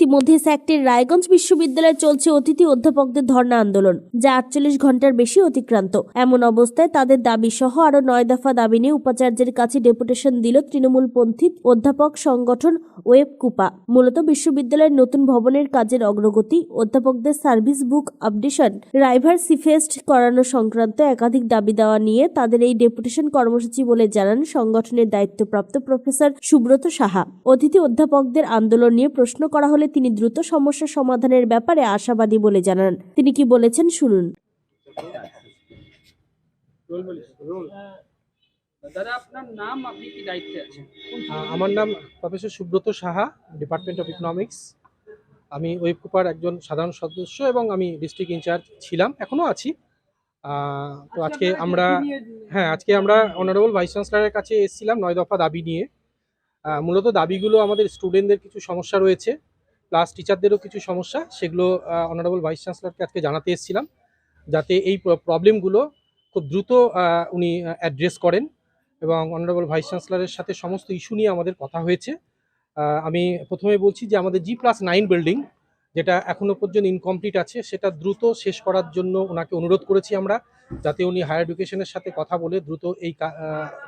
ইতিমধ্যে স্যাক্টের রায়গঞ্জ বিশ্ববিদ্যালয়ে চলছে অতিথি অধ্যাপকদের ধর্ণা আন্দোলন, যা আটচল্লিশ ঘণ্টার বেশি অতিক্রান্ত। এমন অবস্থায় তাদের দাবি সহ আরও নয় দফা দাবি নিয়ে উপাচার্যের কাছে ডেপুটেশন দিল তৃণমূলপন্থী অধ্যাপক সংগঠন ওয়েব কুপা। মূলত বিশ্ববিদ্যালয়ের নতুন ভবনের কাজের অগ্রগতি, অধ্যাপকদের সার্ভিস বুক আপডেশন রাইভার সিফেস্ট করানো সংক্রান্ত একাধিক দাবি দেওয়া নিয়ে তাদের এই ডেপুটেশন কর্মসূচি বলে জানান সংগঠনের দায়িত্বপ্রাপ্ত প্রফেসর সুব্রত সাহা। অতিথি অধ্যাপকদের আন্দোলন নিয়ে প্রশ্ন করা হলে তিনি দ্রুত সমস্যা সমাধানের ব্যাপারে আশাবাদী বলে জানান। তিনি কি বলেছেন শুনুন। রোল দাদা আপনার নাম আপনি কি দায়িত্বে আছেন? আমার নাম professor Subrata Saha department of economics আমি ওয়েবকুপার একজন সাধারণ সদস্য এবং আমি ডিস্ট্রিক্ট ইনচার্জ ছিলাম এখনও আছি। তো আজকে আমরা হ্যাঁ আজকে আমরা অনারেবল ভাইস চ্যান্সেলরের কাছে এসেছিলাম নয় দফা দাবি নিয়ে। মূলত দাবিগুলো আমাদের স্টুডেন্টদের কিছু সমস্যা রয়েছে। প্লাস টিচারদেরও কিছু সমস্যা, সেগুলো অনারেবল ভাইস চ্যান্সেলরকে আজকে জানাতে এসেছিলাম, যাতে এই প্রবলেমগুলো খুব দ্রুত উনি অ্যাড্রেস করেন এবং অনারেবল ভাইস চ্যান্সেলরের সাথে সমস্ত ইস্যু নিয়ে আমাদের কথা হয়েছে। আমি প্রথমে বলছি যে আমাদের জি প্লাস নাইন বিল্ডিং যেটা এখনও পর্যন্ত ইনকমপ্লিট আছে, সেটা দ্রুত শেষ করার জন্য ওনাকে অনুরোধ করেছি আমরা, যাতে উনি হায়ার এডুকেশনের সাথে কথা বলে দ্রুত এই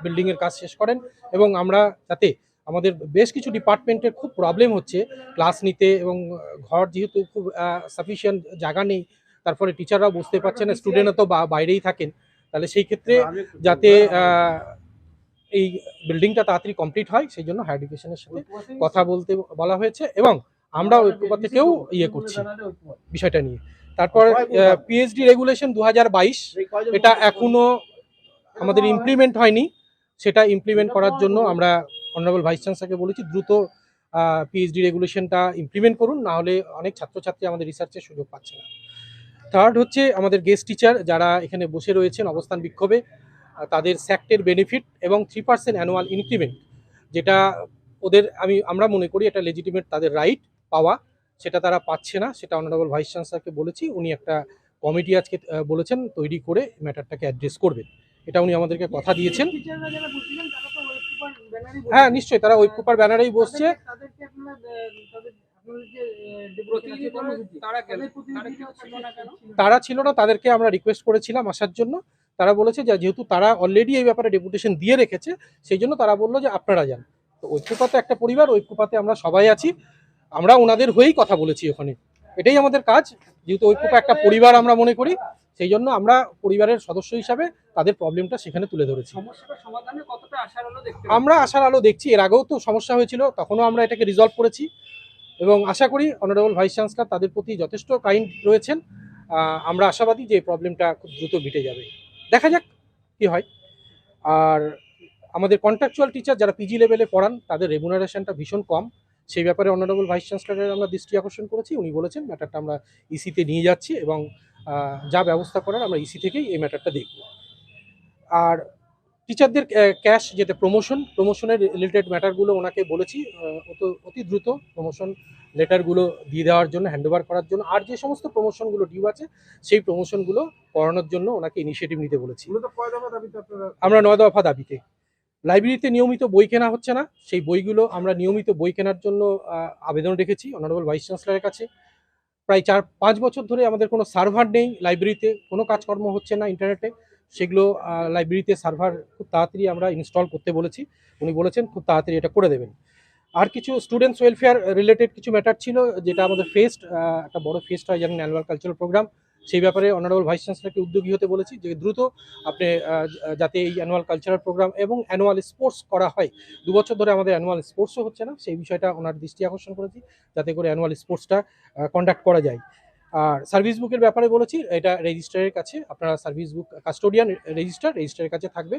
বিল্ডিংয়ের কাজ শেষ করেন এবং আমরা যাতে আমাদের বেশ কিছু ডিপার্টমেন্টের খুব প্রবলেম হচ্ছে। ক্লাস নিতে এবং ঘর যেহেতু খুব সাফিসিয়েন্ট জায়গা নেই তারপরে টিচাররাও বুঝতে পারছে না স্টুডেন্টরা তো বা- বাইরেই থাকেন। তাহলে সেই ক্ষেত্রে যাতে এই বিল্ডিংটা তাড়াতাড়ি কমপ্লিট হয় সেই জন্য হায়ার এডুকেশনের সাথে কথা বলতে বলা হয়েছে এবং আমরা ঐক্যপা থেকেও ইয়ে করছি বিষয়টা নিয়ে। তারপর পিএইচডি রেগুলেশন দু হাজার বাইশ এটা এখনও আমাদের ইমপ্লিমেন্ট হয়নি। সেটা ইমপ্লিমেন্ট করার জন্য আমরা অনারেবল ভাইস চ্যান্সেলরকে বলেছি, দ্রুত পিএইচডি রেগুলেশনটা ইমপ্লিমেন্ট করুন, না হলে অনেক ছাত্রছাত্রী আমাদের রিসার্চের সুযোগ পাচ্ছে না। থার্ড হচ্ছে আমাদের গেস্ট টিচার যারা এখানে বসে রয়েছেন অবস্থান বিক্ষোভে তাদের স্যাক্টের বেনিফিট এবং থ্রি পার্সেন্ট অ্যানুয়াল ইনক্রিমেন্ট যেটা ওদের আমি, আমরা মনে করি এটা লেজিটিমেট তাদের রাইট পাওয়া, সেটা তারা পাচ্ছে না, সেটা অনারেবল ভাইস চ্যান্সেলরকে বলেছি, উনি একটা কমিটি আজকে বলেছেন, তৈরি করে ম্যাটারটাকে অ্যাড্রেস করবেন। এটা উনি আমাদেরকে কথা দিয়েছেন। হ্যাঁ নিশ্চয়ই তারা ঐক্যপার ব্যানারেই বসছে। তাদেরকে আপনারা তাদের আপনাদের যে প্রতিনিধি তারা কেন? তারা কেউ ছিল না তারা ছিল না তাদেরকে আমরা রিকোয়েস্ট করেছিলাম আসার জন্য। তারা বলেছে যে যেহেতু তারা অলরেডি এই ব্যাপারে ডেপুটেশন দিয়ে রেখেছে সেই জন্য তারা বলল যে আপনারা যান। তো ঐক্যপাতে একটা পরিবার ঐক্যপাতে আমরা সবাই আছি। আমরা ওনাদের হয়েই কথা বলেছি ওখানে। এটাই আমাদের কাজ। যেহেতু ঐক্যপা একটা পরিবার আমরা মনে করি সেই জন্য আমরা পরিবারের সদস্য হিসাবে তাদের প্রবলেমটা সেখানে তুলে ধরেছি। আমরা আশার আলো দেখছি এর আগেও তো সমস্যা হয়েছিল তখনও আমরা এটাকে রিজলভ করেছি এবং আশা করি অনারেবল ভাইস চ্যান্সেলর তাদের প্রতি যথেষ্ট কাইন্ড রয়েছেন। আমরা আশাবাদী যে এই প্রবলেমটা খুব দ্রুত মিটে যাবে। দেখা যাক কি হয়। আর আমাদের কন্ট্রাকচুয়াল টিচার যারা পিজি লেভেলে পড়ান তাদের রেমুনারেশনটা ভীষণ কম। সেই ব্যাপারে অনারেবল ভাইস চ্যান্সেলরের আমরা দৃষ্টি আকর্ষণ করেছি। উনি বলেছেন ম্যাটারটা আমরা ইসিতে নিয়ে যাচ্ছি এবং যা ব্যবস্থা করার আমরা ইসি থেকেই এই ম্যাটারটা দেখব। আর টিচারদের ক্যাশ যেটা প্রমোশন প্রমোশনের রিলেটেড ম্যাটারগুলো ওনাকে বলেছি অত- অতি দ্রুত প্রমোশন লেটারগুলো দিয়ে দেওয়ার জন্য হ্যান্ডওভার করার জন্য আর যে সমস্ত প্রমোশনগুলো ডিউ আছে সেই প্রমোশনগুলো করানোর জন্য ওনাকে ইনিশিয়েটিভ নিতে বলেছি। আমরা নয় দফা দাবিতে। লাইব্রেরিতে নিয়মিত বই কেনা হচ্ছে না সেই বইগুলো আমরা নিয়মিত বই কেনার জন্য আবেদন রেখেছি অনারেবল ভাইস চ্যান্সেলরের কাছে। প্রায় চার, পাঁচ বছর ধরে আমাদের কোনো সার্ভার নেই লাইব্রেরিতে কোনো কাজকর্ম হচ্ছে না ইন্টারনেটে সেগুলো লাইব্রেরিতে সার্ভার খুব তাড়াতাড়ি আমরা ইনস্টল করতে বলেছি। উনি বলেছেন খুব তাড়াতাড়ি এটা করে দেবেন। আর কিছু স্টুডেন্টস ওয়েলফেয়ার রিলেটেড কিছু ম্যাটার ছিল, যেটা আমাদের ফেস্ট একটা বড় ফেস্ট হয় যেমন অ্যানুয়াল কালচারাল প্রোগ্রাম সেই ব্যাপারে অনারেবল ভাইস চ্যান্সেলারকে উদ্যোগী হতে বলেছি যে দ্রুত আপনি যাতে এই অ্যানুয়াল কালচারাল প্রোগ্রাম এবং অ্যানুয়াল স্পোর্টস করা হয়। দু বছর ধরে আমাদের অ্যানুয়াল স্পোর্টসও হচ্ছে না, সেই বিষয়টা ওনার দৃষ্টি আকর্ষণ করেছি, যাতে করে অ্যানুয়াল স্পোর্টসটা কন্ডাক্ট করা যায়। আর সার্ভিস বুকের ব্যাপারে বলেছি, এটা রেজিস্ট্রারের কাছে, আপনারা সার্ভিস বুক কাস্টোডিয়ান রেজিস্টার রেজিস্টারের কাছে থাকবে।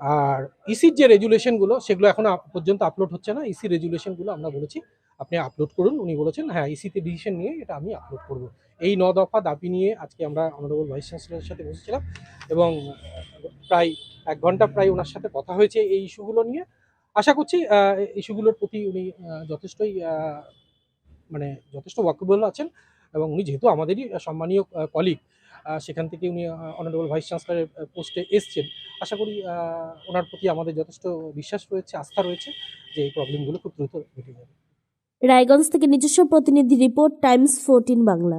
আর ইসির যে রেজুলেশনগুলো সেগুলো এখন পর্যন্ত আপলোড হচ্ছে না। ইসি রেজুলেশনগুলো আমরা বলেছি, আপনি আপলোড করুন। উনি বলেছেন হ্যাঁ ইসিতে ডিসিশন নিয়ে এটা আমি আপলোড করব। এই ন দফা দাবি নিয়ে আজকে আমরা অনারেবল ভাইস চ্যান্সেলরের সাথে বসেছিলাম এবং প্রায় এক ঘণ্টা প্রায় ওনার সাথে কথা হয়েছে এই ইস্যুগুলো নিয়ে। আশা করছি ইস্যুগুলোর প্রতি উনি যথেষ্টই মানে যথেষ্ট ওয়াকেবল আছেন এবং উনি যেহেতু আমাদেরই সম্মানীয় কলিগ সেখান থেকে উনি অনারেবল ভাইস চ্যান্সেলারের পোস্টে এসছেন। আশা করি ওনার প্রতি আমাদের যথেষ্ট বিশ্বাস রয়েছে, আস্থা রয়েছে যে এই প্রবলেমগুলো খুব দ্রুত মিটে যাবে। রায়গঞ্জ থেকে নিজস্ব প্রতিনিধি রিপোর্ট, টাইমস ফোরটিন বাংলা।